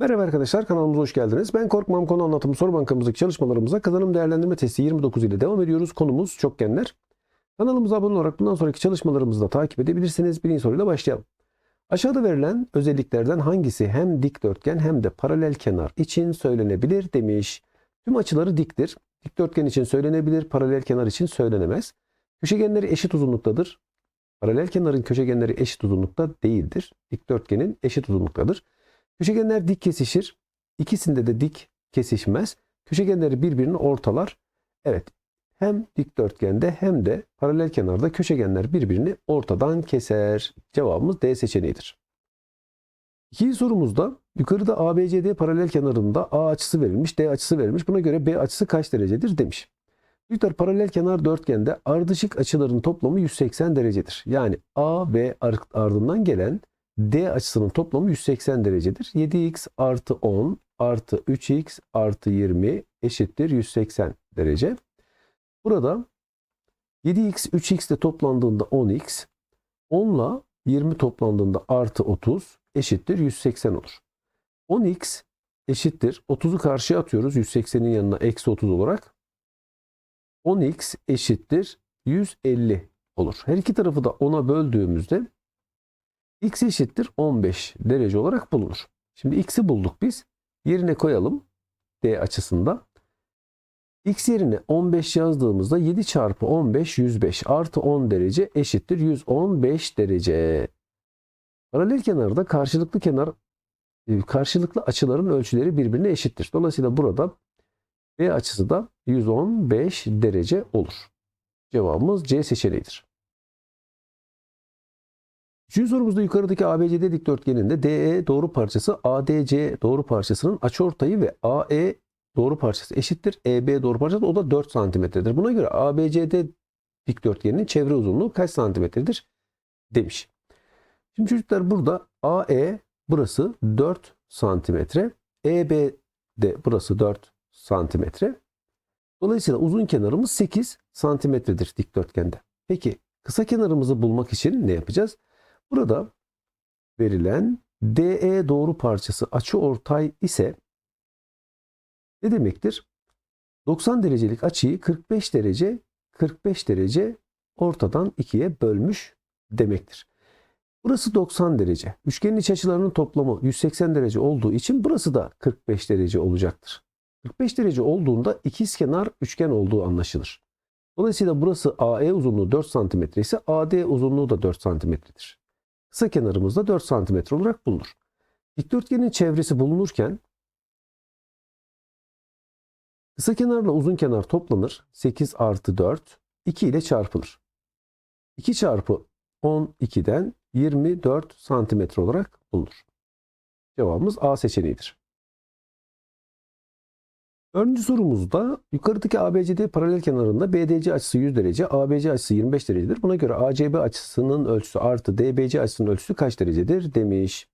Merhaba arkadaşlar kanalımıza hoş geldiniz. Ben Korkmam konu anlatımı soru bankamızdaki çalışmalarımıza kazanım değerlendirme testi 29 ile devam ediyoruz. Konumuz çokgenler. Kanalımıza abone olarak bundan sonraki çalışmalarımızı da takip edebilirsiniz. Birinci soruyla başlayalım. Aşağıda verilen özelliklerden hangisi hem dikdörtgen hem de paralel kenar için söylenebilir demiş. Tüm açıları diktir. Dikdörtgen için söylenebilir, paralel kenar için söylenemez. Köşegenleri eşit uzunluktadır. Paralel kenarın köşegenleri eşit uzunlukta değildir. Dikdörtgenin eşit uzunluktadır. Köşegenler dik kesişir. İkisinde de dik kesişmez. Köşegenleri birbirini ortalar. Evet. Hem dikdörtgende hem de paralel kenarda köşegenler birbirini ortadan keser. Cevabımız D seçeneğidir. İkinci sorumuzda yukarıda ABCD paralel kenarında A açısı verilmiş, D açısı verilmiş. Buna göre B açısı kaç derecedir demiş. Çocuklar paralel kenar dörtgende ardışık açıların toplamı 180 derecedir. Yani A ve ardından gelen D açısının toplamı 180 derecedir. 7x artı 10 artı 3x artı 20 eşittir 180 derece. Burada 7x 3x ile toplandığında 10x 10 ile 20 toplandığında artı 30 eşittir 180 olur. 10x eşittir 30'u karşıya atıyoruz 180'in yanına eksi 30 olarak. 10x eşittir 150 olur. Her iki tarafı da 10'a böldüğümüzde x eşittir 15 derece olarak bulunur. Şimdi x'i bulduk biz. Yerine koyalım. D açısında. x yerine 15 yazdığımızda 7 çarpı 15 105 artı 10 derece eşittir 115 derece. Paralel kenarda karşılıklı kenar e, karşılıklı açıların ölçüleri birbirine eşittir. Dolayısıyla burada B açısı da 115 derece olur. Cevabımız C seçeneğidir. Üçüncü sorumuzda yukarıdaki ABCD dikdörtgeninde DE doğru parçası ADC doğru parçasının açıortayı ve AE doğru parçası eşittir. EB doğru parçası o da 4 santimetredir. Buna göre ABCD dikdörtgeninin çevre uzunluğu kaç santimetredir demiş. Şimdi çocuklar burada AE burası 4 santimetre. EB de burası 4 santimetre. Dolayısıyla uzun kenarımız 8 santimetredir dikdörtgende. Peki kısa kenarımızı bulmak için ne yapacağız? Burada verilen DE doğru parçası açı ortay ise ne demektir? 90 derecelik açıyı 45 derece 45 derece ortadan ikiye bölmüş demektir. Burası 90 derece. Üçgenin iç açılarının toplamı 180 derece olduğu için burası da 45 derece olacaktır. 45 derece olduğunda ikizkenar üçgen olduğu anlaşılır. Dolayısıyla burası AE uzunluğu 4 cm ise AD uzunluğu da 4 cm'dir. Kısa kenarımız da 4 cm olarak bulunur. Dikdörtgenin çevresi bulunurken kısa kenarla uzun kenar toplanır. 8 artı 4 2 ile çarpılır. 2 çarpı 12'den 24 santimetre olarak bulunur. Cevabımız A seçeneğidir. Dördüncü sorumuzda yukarıdaki ABCD paralel kenarında BDC açısı 100 derece, ABC açısı 25 derecedir. Buna göre ACB açısının ölçüsü artı DBC açısının ölçüsü kaç derecedir demiş.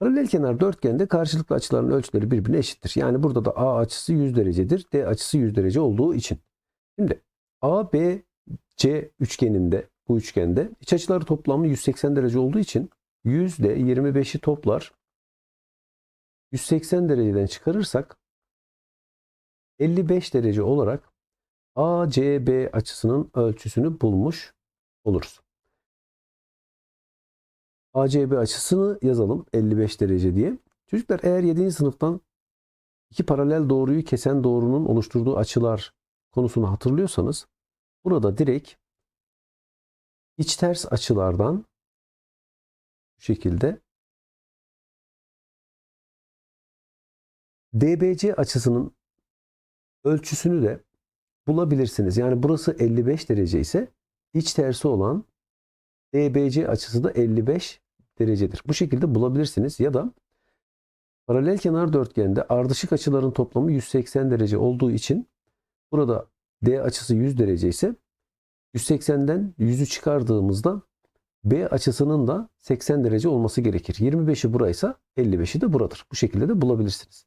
Paralel kenar dörtgende karşılıklı açıların ölçüleri birbirine eşittir. Yani burada da A açısı 100 derecedir, D açısı 100 derece olduğu için. Şimdi ABC üçgeninde, bu üçgende iç açıları toplamı 180 derece olduğu için 100 ile 25'i toplar. 180 dereceden çıkarırsak 55 derece olarak ACB açısının ölçüsünü bulmuş oluruz. ACB açısını yazalım 55 derece diye. Çocuklar eğer 7. sınıftan iki paralel doğruyu kesen doğrunun oluşturduğu açılar konusunu hatırlıyorsanız burada direkt iç ters açılardan bu şekilde DBC açısının ölçüsünü de bulabilirsiniz. Yani burası 55 derece ise iç tersi olan DBC açısı da 55 derecedir. Bu şekilde bulabilirsiniz ya da paralel kenar dörtgende ardışık açıların toplamı 180 derece olduğu için burada D açısı 100 derece ise 180'den 100'ü çıkardığımızda B açısının da 80 derece olması gerekir. 25'i buraysa 55'i de buradır. Bu şekilde de bulabilirsiniz.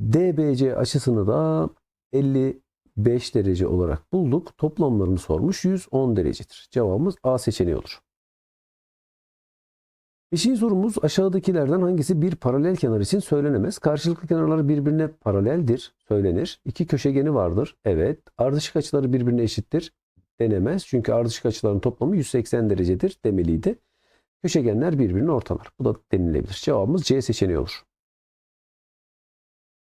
DBC açısını da 55 derece olarak bulduk. Toplamlarını sormuş 110 derecedir. Cevabımız A seçeneği olur. Beşinci sorumuz aşağıdakilerden hangisi bir paralel kenar için söylenemez? Karşılıklı kenarlar birbirine paraleldir, söylenir. İki köşegeni vardır, evet. Ardışık açıları birbirine eşittir, denemez. Çünkü ardışık açıların toplamı 180 derecedir demeliydi. Köşegenler birbirini ortalar. Bu da denilebilir. Cevabımız C seçeneği olur.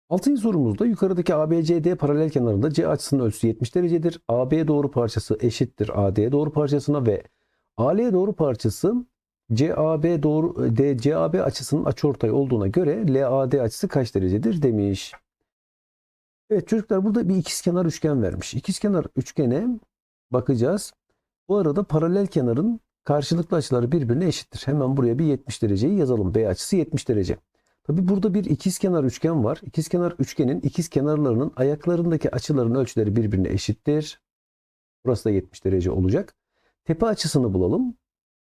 Altıncı sorumuzda yukarıdaki ABCD paralel kenarında C açısının ölçüsü 70 derecedir. AB doğru parçası eşittir AD doğru parçasına ve AL doğru parçası CAB doğru D CAB açısının açıortay olduğuna göre LAD açısı kaç derecedir demiş. Evet çocuklar burada bir ikizkenar üçgen vermiş. İkizkenar üçgene bakacağız. Bu arada paralel kenarın karşılıklı açıları birbirine eşittir. Hemen buraya bir 70 dereceyi yazalım. B açısı 70 derece. Tabi burada bir ikizkenar üçgen var. İkizkenar üçgenin ikiz kenarlarının ayaklarındaki açıların ölçüleri birbirine eşittir. Burası da 70 derece olacak. Tepe açısını bulalım.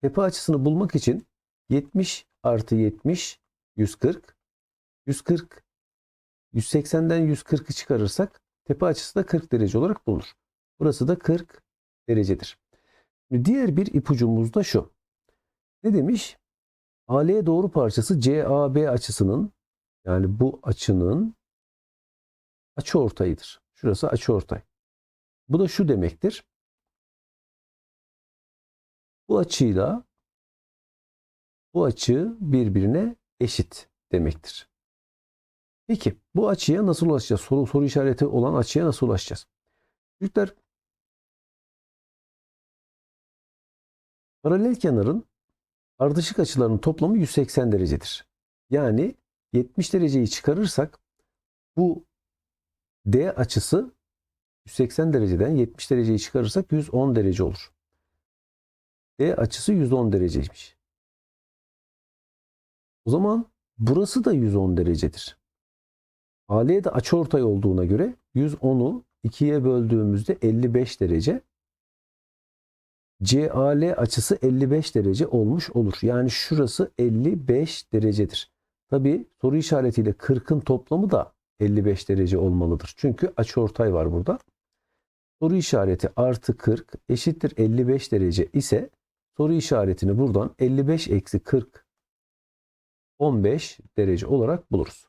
Tepe açısını bulmak için 70 artı 70 140. 140 180'den 140'ı çıkarırsak tepe açısı da 40 derece olarak bulunur. Burası da 40 derecedir. Diğer bir ipucumuz da şu. Ne demiş? AL doğru parçası CAB açısının yani bu açının açıortayıdır. Şurası açıortay. Bu da şu demektir. Bu açıyla bu açı birbirine eşit demektir. Peki bu açıya nasıl ulaşacağız? Soru soru işareti olan açıya nasıl ulaşacağız? Çocuklar paralel kenarın ardışık açılarının toplamı 180 derecedir. Yani 70 dereceyi çıkarırsak bu D açısı 180 dereceden 70 dereceyi çıkarırsak 110 derece olur. D açısı 110 dereceymiş. O zaman burası da 110 derecedir. AL de açıortay olduğuna göre 110'u 2'ye böldüğümüzde 55 derece. CAL açısı 55 derece olmuş olur. Yani şurası 55 derecedir. Tabi soru işaretiyle 40'ın toplamı da 55 derece olmalıdır. Çünkü açıortay var burada. Soru işareti artı 40 eşittir 55 derece ise soru işaretini buradan 55 eksi 40 15 derece olarak buluruz.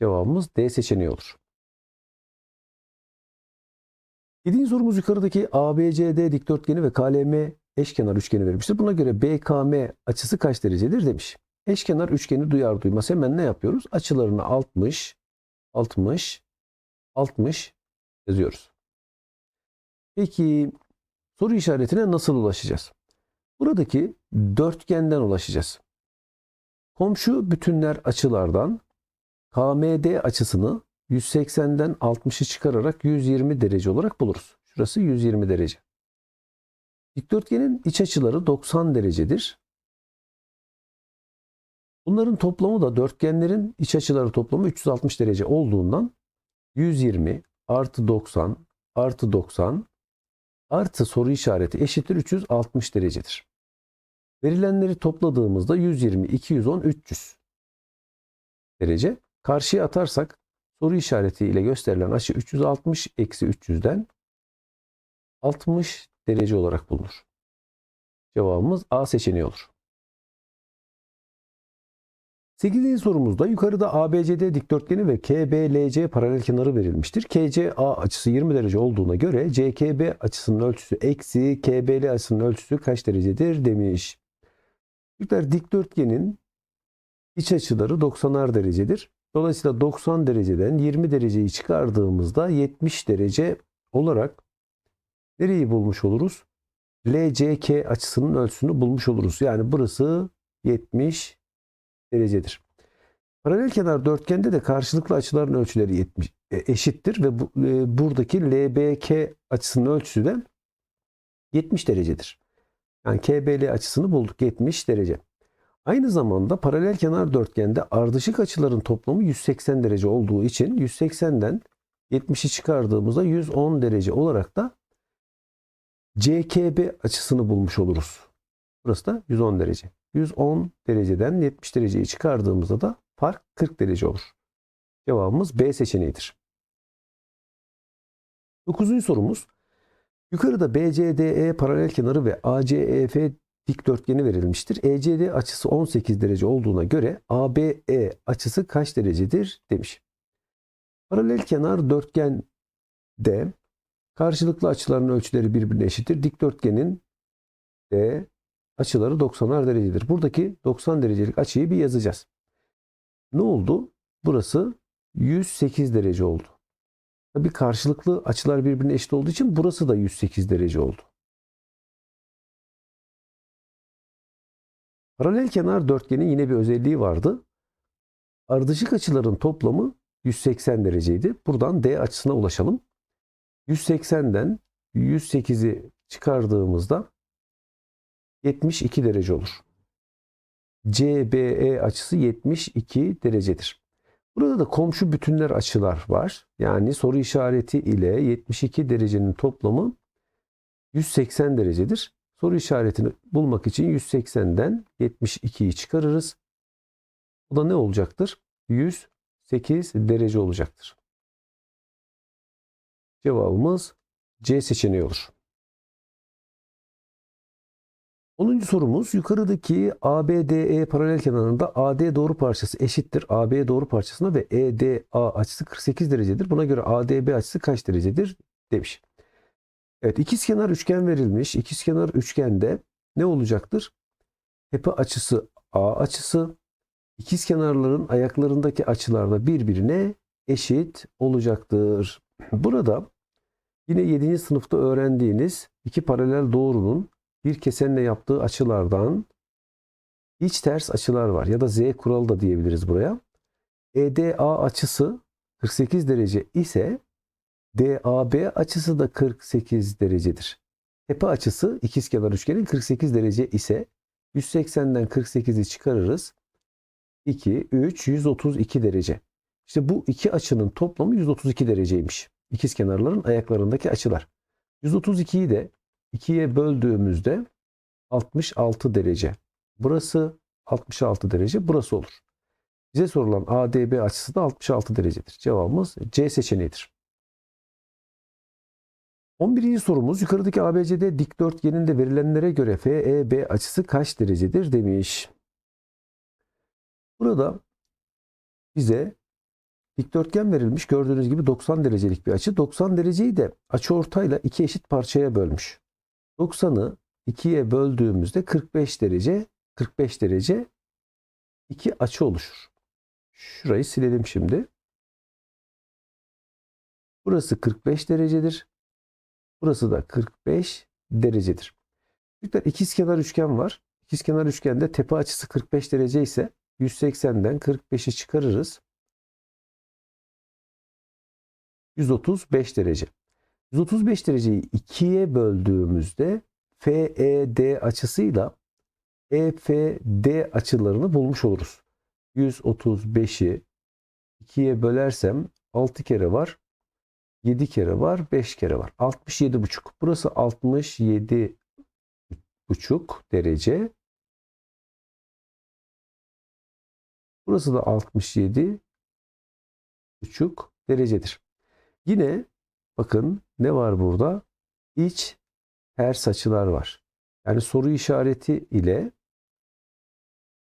Cevabımız D seçeneği olur. Yedinci sorumuz yukarıdaki ABCD dikdörtgeni ve KLM eşkenar üçgeni vermiştir. Buna göre BKM açısı kaç derecedir demiş. Eşkenar üçgeni duyar duymaz hemen ne yapıyoruz? Açılarını 60, 60, 60 yazıyoruz. Peki soru işaretine nasıl ulaşacağız? Buradaki dörtgenden ulaşacağız. Komşu bütünler açılardan KMD açısını 180'den 60'ı çıkararak 120 derece olarak buluruz. Şurası 120 derece. Dikdörtgenin iç açıları 90 derecedir. Bunların toplamı da dörtgenlerin iç açıları toplamı 360 derece olduğundan 120 artı 90 artı 90 artı soru işareti eşittir 360 derecedir. Verilenleri topladığımızda 120, 210, 300 derece. Karşıya atarsak soru işareti ile gösterilen açı 360 eksi 300'den 60 derece olarak bulunur. Cevabımız A seçeneği olur. 8. sorumuzda yukarıda ABCD dikdörtgeni ve KBLC paralel kenarı verilmiştir. KCA açısı 20 derece olduğuna göre CKB açısının ölçüsü eksi KBL açısının ölçüsü kaç derecedir demiş. Çocuklar dikdörtgenin iç açıları 90'ar derecedir. Dolayısıyla 90 dereceden 20 dereceyi çıkardığımızda 70 derece olarak nereyi bulmuş oluruz? LCK açısının ölçüsünü bulmuş oluruz. Yani burası 70 derecedir. Paralel kenar dörtgende de karşılıklı açıların ölçüleri 70, e, eşittir ve bu, e, buradaki LBK açısının ölçüsü de 70 derecedir. Yani KBL açısını bulduk 70 derece. Aynı zamanda paralel kenar dörtgende ardışık açıların toplamı 180 derece olduğu için 180'den 70'i çıkardığımızda 110 derece olarak da CKB açısını bulmuş oluruz. Burası da 110 derece. 110 dereceden 70 dereceyi çıkardığımızda da fark 40 derece olur. Cevabımız B seçeneğidir. Dokuzuncu sorumuz. Yukarıda BCDE paralel kenarı ve ACEF dikdörtgeni verilmiştir. ECD açısı 18 derece olduğuna göre ABE açısı kaç derecedir demiş. Paralel kenar dörtgende karşılıklı açıların ölçüleri birbirine eşittir. Dikdörtgenin de açıları 90'ar derecedir. Buradaki 90 derecelik açıyı bir yazacağız. Ne oldu? Burası 108 derece oldu. Tabii karşılıklı açılar birbirine eşit olduğu için burası da 108 derece oldu. Paralel kenar dörtgenin yine bir özelliği vardı. Ardışık açıların toplamı 180 dereceydi. Buradan D açısına ulaşalım. 180'den 108'i çıkardığımızda 72 derece olur. CBE açısı 72 derecedir. Burada da komşu bütünler açılar var. Yani soru işareti ile 72 derecenin toplamı 180 derecedir. Soru işaretini bulmak için 180'den 72'yi çıkarırız. Bu da ne olacaktır? 108 derece olacaktır. Cevabımız C seçeneği olur. 10. sorumuz yukarıdaki ABDE paralel kenarında AD doğru parçası eşittir. AB doğru parçasına ve EDA açısı 48 derecedir. Buna göre ADB açısı kaç derecedir demiş. Evet ikizkenar üçgen verilmiş. İkizkenar üçgende ne olacaktır? Tepe açısı A açısı. İkizkenarların ayaklarındaki açılar da birbirine eşit olacaktır. Burada yine 7. sınıfta öğrendiğiniz iki paralel doğrunun bir kesenle yaptığı açılardan iç ters açılar var ya da Z kuralı da diyebiliriz buraya. EDA açısı 48 derece ise DAB açısı da 48 derecedir. Tepe açısı ikizkenar üçgenin 48 derece ise 180'den 48'i çıkarırız. 2, 3, 132 derece. İşte bu iki açının toplamı 132 dereceymiş. İkizkenarların ayaklarındaki açılar. 132'yi de 2'ye böldüğümüzde 66 derece. Burası 66 derece, burası olur. Bize sorulan ADB açısı da 66 derecedir. Cevabımız C seçeneğidir. 11. sorumuz yukarıdaki ABCD dikdörtgeninde verilenlere göre FEB açısı kaç derecedir demiş. Burada bize dikdörtgen verilmiş. Gördüğünüz gibi 90 derecelik bir açı. 90 dereceyi de açıortayla iki eşit parçaya bölmüş. 90'ı 2'ye böldüğümüzde 45 derece 45 derece iki açı oluşur. Şurayı silelim şimdi. Burası 45 derecedir. Burası da 45 derecedir. Çocuklar ikizkenar üçgen var. İkizkenar üçgende tepe açısı 45 derece ise 180'den 45'i çıkarırız. 135 derece. 135 dereceyi 2'ye böldüğümüzde FED açısıyla EFD açılarını bulmuş oluruz. 135'i 2'ye bölersem 6 kere var. 7 kere var, 5 kere var. 67,5. Burası 67,5 derece. Burası da 67,5 derecedir. Yine bakın ne var burada? İç ters açılar var. Yani soru işareti ile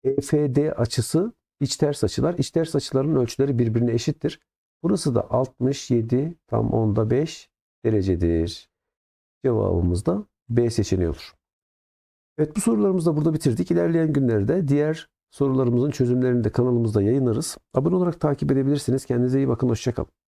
EFD açısı iç ters açılar. İç ters açıların ölçüleri birbirine eşittir. Burası da 67 tam onda 5 derecedir. Cevabımız da B seçeneği olur. Evet bu sorularımızı da burada bitirdik. İlerleyen günlerde diğer sorularımızın çözümlerini de kanalımızda yayınlarız. Abone olarak takip edebilirsiniz. Kendinize iyi bakın. Hoşçakalın.